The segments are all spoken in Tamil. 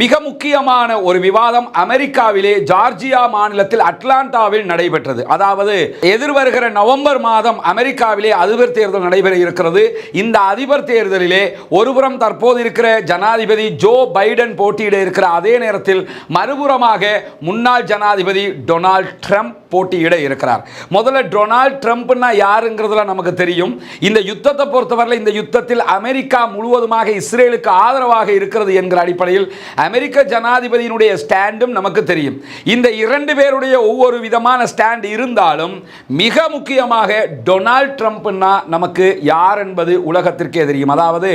மிக முக்கியமான ஒரு விவாதம் அமெரிக்காவிலே ஜார்ஜியா மாநிலத்தில் அட்லாண்டாவில் நடைபெற்றது. அதாவது எதிர்வருகிற நவம்பர் மாதம் அமெரிக்காவிலே அதிபர் தேர்தல் நடைபெற இருக்கிறது. இந்த அதிபர் தேர்தலிலே ஒருபுறம் தற்போது இருக்கிற ஜனாதிபதி ஜோ பைடன் போட்டியிட இருக்கிற அதே நேரத்தில் மறுபுறமாக முன்னாள் ஜனாதிபதி டொனால்ட் ட்ரம்ப் போட்டியிட இருக்கிறார். முதல்ல டொனால்ட் ட்ரம்ப்னா யாருங்கிறதுல நமக்கு தெரியும். இந்த யுத்தத்தை பொறுத்தவரையில் இந்த யுத்தத்தில் அமெரிக்கா முழுவதுமாக இஸ்ரேலுக்கு ஆதரவாக இருக்கிறது என்கிற அடிப்படையில் அமெரிக்க ஜனாதிபதியினுடைய ஸ்டாண்டும் நமக்கு தெரியும். இந்த இரண்டு பேருடைய ஒவ்வொரு விதமான ஸ்டாண்ட் இருந்தாலும் மிக முக்கியமாக டொனால்ட் ட்ரம்ப்னா நமக்கு யார் என்பது உலகத்திற்கே தெரியும். அதாவது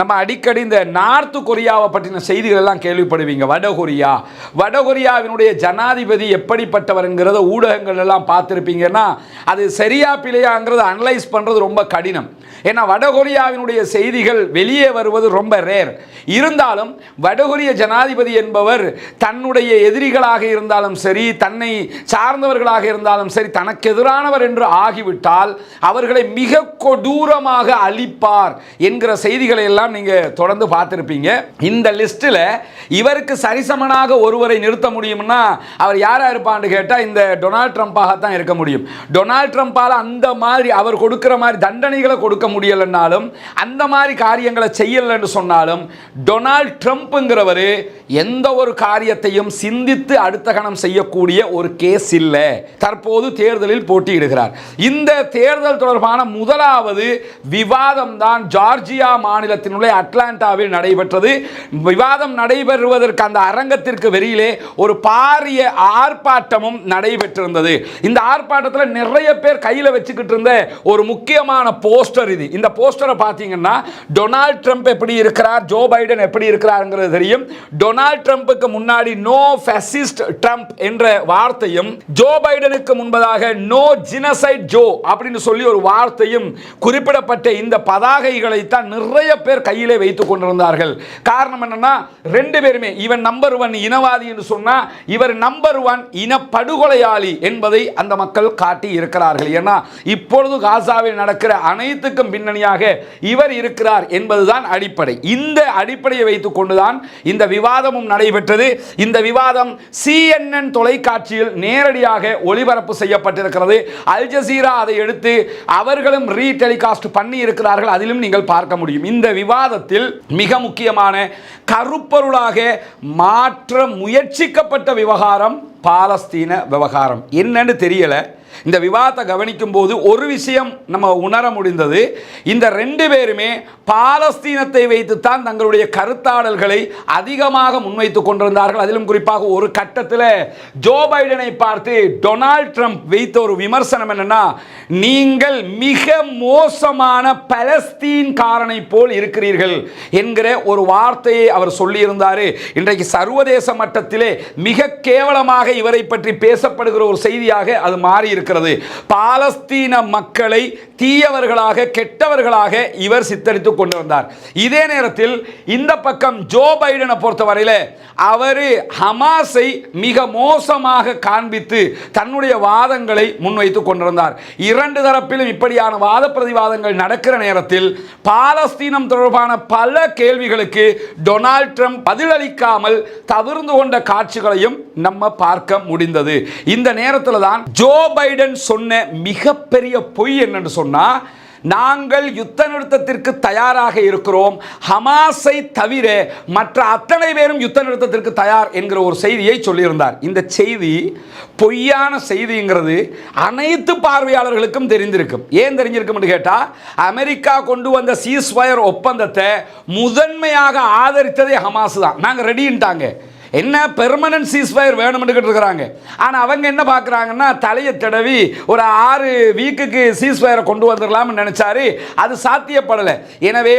நம்ம அடிக்கடி இந்த நார்த் கொரியாவை பற்றின செய்திகள் எல்லாம் கேள்விப்படுவீங்க வடகொரியா வடகொரியாவினுடைய ஜனாதிபதி எப்படிப்பட்டவருங்கிறத ஊடகங்கள் எல்லாம் பார்த்துருப்பீங்கன்னா அது சரியா பிழையாங்கிறது அனலைஸ் பண்ணுறது ரொம்ப கடினம். ஏன்னா வடகொரியாவினுடைய செய்திகள் வெளியே வருவது ரொம்ப ரேர் இருந்தாலும் வடகொரிய ஜனாதிபதி என்பவர் தன்னுடைய எதிரிகளாக இருந்தாலும் சரி தன்னை சார்ந்தவர்களாக இருந்தாலும் சரி தனக்கு எதிரானவர் என்று ஆகிவிட்டால் அவர்களை மிக கொடூரமாக அழிப்பார் என்கிற செய்திகளை எல்லாம் நீங்கள் தொடர்ந்து பார்த்துருப்பீங்க. இந்த லிஸ்ட்டில் இவருக்கு சரிசமனாக ஒருவரை நிறுத்த முடியும்னா அவர் யாராக இருப்பான்னு கேட்டால் இந்த டொனால்ட் ட்ரம்ப்பாக தான் இருக்க முடியும். டொனால்ட் ட்ரம்ப்பால் அந்த மாதிரி அவர் கொடுக்குற மாதிரி தண்டனைகளை கொடுக்க முடியலைன்னாலும் அந்த மாதிரி காரியங்களை செய்யலைன்னு சொன்னாலும் டொனால்ட் ட்ரம்ப்புங்கிறவர் எந்த ஒரு காரியத்தையும் சிந்தித்து அடுத்த கணம் செய்யக்கூடிய ஒரு கேஸ் இல்லை. தற்போது தேர்தலில் போட்டியிடுகிறார். இந்த தேர்தல் தொடர்பான முதலாவது விவாதம் தான் ஜார்ஜியா மாநிலத்தினுடைய அட்லாண்டாவில் நடைபெற்றது. விவாதம் நடைபெறுவதற்கு அந்த அரங்கத்திற்கு வெளியிலே ஒரு பாரிய ஆர்ப்பாட்டமும் நடைபெற்றிருந்தது. இந்த ஆர்ப்பாட்டத்தில் நிறைய பேர் கையில் வச்சுக்கிட்டு இருந்த ஒரு முக்கியமான போஸ்டர் இது. இந்த போஸ்டரை பார்த்தீங்கன்னா டொனால்ட் ட்ரம்ப் எப்படி இருக்கிறார் ஜோ பைடன் எப்படி இருக்கிறாருங்கிறது தெரியும். டொனால்ட் ட்ரம்ப்புக்கு முன்னாடி நோ ஃபெசிஸ்ட் ட்ரம்ப் என்ற வார்த்தையும் ஜோ பைடனுக்கு முன்பதாக நோ ஜினசைட் ஜோ அப்படின்னு சொல்லி ஒரு வார்த்தையும் குறிப்பிடப்பட்ட இந்த பதாகைகளை தான் நிறைய பேர் கையிலே வைத்துக் கொண்டிருந்தார்கள். காரணம் என்னன்னா ரெண்டு பேருமே இவன் நம்பர் ஒன் இனவாதி என்று சொன்னா இவர் நம்பர் ஒன் இனப்படுகொலையாளி என்பதை அந்த மக்கள் காட்டி இருக்கிறார்கள். ஏன்னா இப்பொழுது காசாவில் நடக்கிற அனைத்துக்கும் பின்னணியாக இவர் இருக்கிறார் என்பதுதான் அடிப்படை. இந்த அடிப்படையை வைத்துக் கொண்டுதான் இந்த விவாதமும் நடைபெற்றது. இந்த விவாதம் சிஎன்என் தொலைக்காட்சியில் நேரடியாக ஒளிபரப்பு செய்யப்பட்டிருக்கிறது. அல் ஜசீரா அதை எடுத்து அவர்களும் ரீடெலிகாஸ்ட் பண்ணி இருக்கிறார்கள் அதிலும் நீங்கள் பார்க்க முடியும். இந்த விவாதத்தில் மிக முக்கியமான கருப்பொருளாக மாற்ற முயற்சிக்கப்பட்ட விவகாரம் பாலஸ்தீன விவகாரம். என்னன்னு தெரியல. இந்த விவாதத்தை கவனிக்கும் போது ஒரு விஷயம் நம்ம உணர முடிந்தது. இந்த ரெண்டு பேருமே பாலஸ்தீனத்தை வைத்துத்தான் தங்களுடைய கருத்தாடல்களை அதிகமாக முன்வைத்துக் கொண்டிருந்தார்கள். அதிலும் குறிப்பாக ஒரு கட்டத்தில் ஜோ பைடனை பார்த்து டொனால்ட் ட்ரம்ப் வைத்த ஒரு விமர்சனம் என்னன்னா நீங்கள் மிக மோசமான பலஸ்தீன் காரனை போல் இருக்கிறீர்கள் என்கிற ஒரு வார்த்தையை அவர் சொல்லியிருந்தார். இன்றைக்கு சர்வதேச மட்டத்திலே மிக கேவலமாக இவரை பற்றி பேசப்படுகிற ஒரு செய்தியாக அது மாறி இருக்கிறது பாலஸ்தீன மக்களை தீயவர்களாக கெட்டவர்களாக இவர் சித்தரித்து கொண்டு வந்தார் இதே நேரத்தில் இந்த பக்கம் ஜோ பைடனை பொறுத்தவரையில் அவர் ஹமாஸை மிக மோசமாக காண்பித்து தன்னுடைய வாதங்களை முன்வைத்து கொண்டிருந்தார். இரண்டு தரப்பிலும் இப்படியான வாத பிரதிவாதங்கள் நடக்கிற நேரத்தில் பாலஸ்தீனம் தொடர்பான பல கேள்விகளுக்கு டொனால்ட் ட்ரம்ப் பதிலளிக்காமல் தவிர்ந்து கொண்ட காட்சிகளையும் நம்ம பார்க்க முடிந்தது. இந்த நேரத்தில் தான் ஜோ பைடன் சொன்ன மிகப்பெரிய பொய் என்னன்னு சொன்னா நாங்கள் யுத்த நிறுத்தத்திற்கு தயாராக இருக்கிறோம் ஹமாஸை தவிர மற்ற அத்தனை பேரும் யுத்த நிறுத்தத்திற்கு தயார் என்கிற ஒரு செய்தியை சொல்லியிருந்தார். இந்த செய்தி பொய்யான செய்திங்கிறது அனைத்து பார்வையாளர்களுக்கும் தெரிந்திருக்கும். ஏன் தெரிஞ்சிருக்கும்னு கேட்டால் அமெரிக்கா கொண்டு வந்த சீஸ்வயர் ஒப்பந்தத்தை முதன்மையாக ஆதரித்ததே ஹமாஸ் தான். நாங்கள் ரெடின்ட்டாங்க என்ன பெர்மனன்ட் சீஸ்ஃபயர் வேணும்னு இருக்கிறாங்க ஆனால் அவங்க என்ன பார்க்குறாங்கன்னா தலையை தடவி ஒரு ஆறு வீக்குக்கு சீஸ்ஃபயரை கொண்டு வந்துடலாம்னு நினச்சாரு. அது சாத்தியப்படலை. எனவே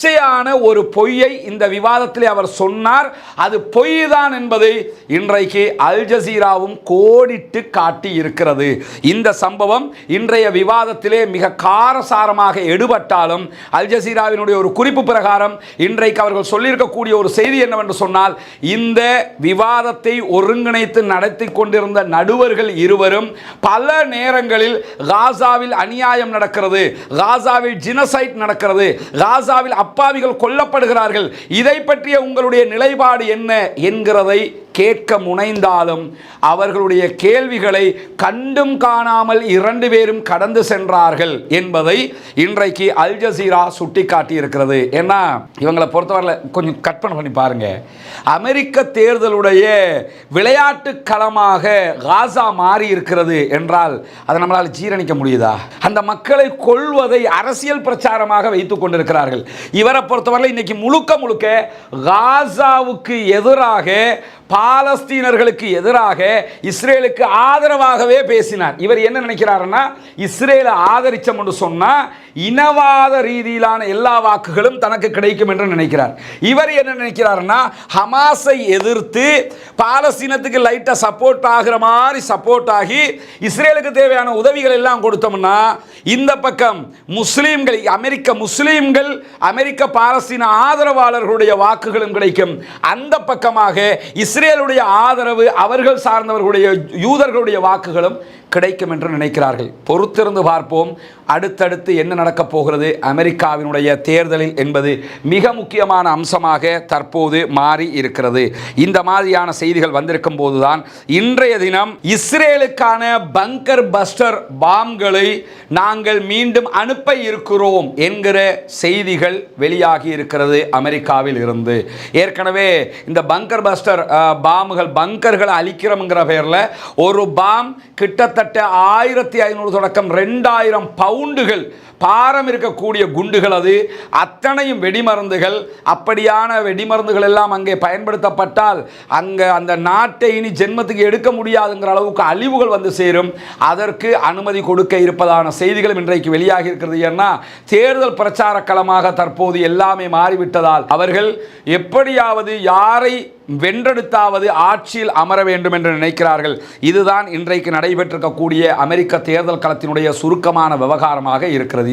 பச்சையான ஒரு பொய்யை இந்த விவாதத்திலே அவர் சொன்னார். அது பொய் தான் என்பதை இன்றைக்கு அல் ஜசீராவும் கோடிட்டு காட்டி இருக்கிறது. இந்த சம்பவம் இன்றைய விவாதத்திலே மிக காரசாரமாக எடுபட்டாலும் அல் ஜசீராவினுடைய ஒரு குறிப்பு பிரகாரம் இன்றைக்கு அவர்கள் சொல்லியிருக்கக்கூடிய ஒரு செய்தி என்னவென்று சொன்னால் இந்த விவாதத்தை ஒருங்கிணைத்து நடத்தி கொண்டிருந்த நடுவர்கள் இருவரும் பல நேரங்களில் காசாவில் அநியாயம் நடக்கிறது காசாவில் ஜினசைட் நடக்கிறது காசாவில் அப்பாவிகள் கொல்லப்படுகிறார்கள். இதை பற்றிய உங்களுடைய நிலைப்பாடு என்ன என்கிறதை கேட்க முனைந்தாலும் அவர்களுடைய கேள்விகளை கண்டும் காணாமல் இரண்டு பேரும் கடந்து சென்றார்கள் என்பதை இன்றைக்கு அல் ஜசீரா சுட்டி இருக்கிறது ஏன்னா இவங்களை பொறுத்தவரையில் கொஞ்சம் கற்பனை பண்ணி பாருங்க. அமெரிக்க தேர்தலுடைய விளையாட்டு களமாக காசா மாறி இருக்கிறது என்றால் அதை நம்மளால் ஜீரணிக்க முடியுதா? அந்த மக்களை கொள்வதை அரசியல் பிரச்சாரமாக வைத்துக் கொண்டிருக்கிறார்கள். இவரை பொறுத்தவரை இன்னைக்கு முழுக்க முழுக்க காசாவுக்கு எதிராக பா பாலஸ்தீனர்களுக்கு எதிராக இஸ்ரேலுக்கு ஆதரவாகவே பேசினார். இவர் என்ன நினைக்கிறாருன்னா இஸ்ரேலை ஆதரிச்சம் என்று சொன்னால் இனவாத ரீதியிலான எல்லா வாக்குகளும் தனக்கு கிடைக்கும் என்று நினைக்கிறார். இவர் என்ன நினைக்கிறாருன்னா ஹமாஸை எதிர்த்து பாலஸ்தீனத்துக்கு லைட்டாக சப்போர்ட் ஆகிற மாதிரி சப்போர்ட் ஆகி இஸ்ரேலுக்கு தேவையான உதவிகள் எல்லாம் கொடுத்தோம்னா இந்த பக்கம் முஸ்லீம்கள் அமெரிக்க முஸ்லீம்கள் அமெரிக்க பாலஸ்தீன ஆதரவாளர்களுடைய வாக்குகளும் கிடைக்கும். அந்த பக்கமாக இஸ்ரேல் இஸ்ரேலுடைய ஆதரவு அவர்கள் சார்ந்தவர்களுடைய யூதர்களுடைய வாக்குகளும் கிடைக்கும் என்று நினைக்கிறார்கள். பொறுத்திருந்து பார்ப்போம். அடுத்தடுத்து என்ன நடக்கப் போகிறது? அமெரிக்காவினுடைய தேர்தலில் என்பது மிக முக்கியமான அம்சமாக தற்போது மாறி இருக்கிறது. இந்த மாதிரியான செய்திகள் வந்திருக்கும் போதுதான் இன்றைய தினம் இஸ்ரேலுக்கான பங்கர் பஸ்டர் பாம்களை நாங்கள் மீண்டும் அனுப்ப இருக்கிறோம் என்கிற செய்திகள் வெளியாகி இருக்கிறது அமெரிக்காவில் இருந்து. ஏற்கனவே இந்த பங்கர் பஸ்டர் பாம்புகள் பங்கர்களை அழிக்கிறோம்ங்கிற பெயரில் ஒரு பாம் கிட்டத்தட்ட கிட்டத்தட்ட ஆயிரத்தி ஐநூறு தொடக்கம் ரெண்டாயிரம் பவுண்டுகள் பாரம் இருக்கக்கூடிய குண்டுகள் அது. அத்தனையும் வெடிமருந்துகள். அப்படியான வெடிமருந்துகள் எல்லாம் அங்கே பயன்படுத்தப்பட்டால் அங்கே அந்த நாட்டை இனி ஜென்மத்துக்கு எடுக்க முடியாதுங்கிற அளவுக்கு அழிவுகள் வந்து சேரும். அதற்கு அனுமதி கொடுக்க இருப்பதான செய்திகளும் இன்றைக்கு வெளியாகி இருக்கிறது. ஏன்னா தேர்தல் பிரச்சார களமாக தற்போது எல்லாமே மாறிவிட்டதால் அவர்கள் எப்படியாவது யாரை வென்றெடுத்தாவது ஆட்சியில் அமர வேண்டும் என்று நினைக்கிறார்கள். இதுதான் இன்றைக்கு நடைபெற்றிருக்கக்கூடிய அமெரிக்க தேர்தல் களத்தினுடைய சுருக்கமான விவகாரமாக இருக்கிறது.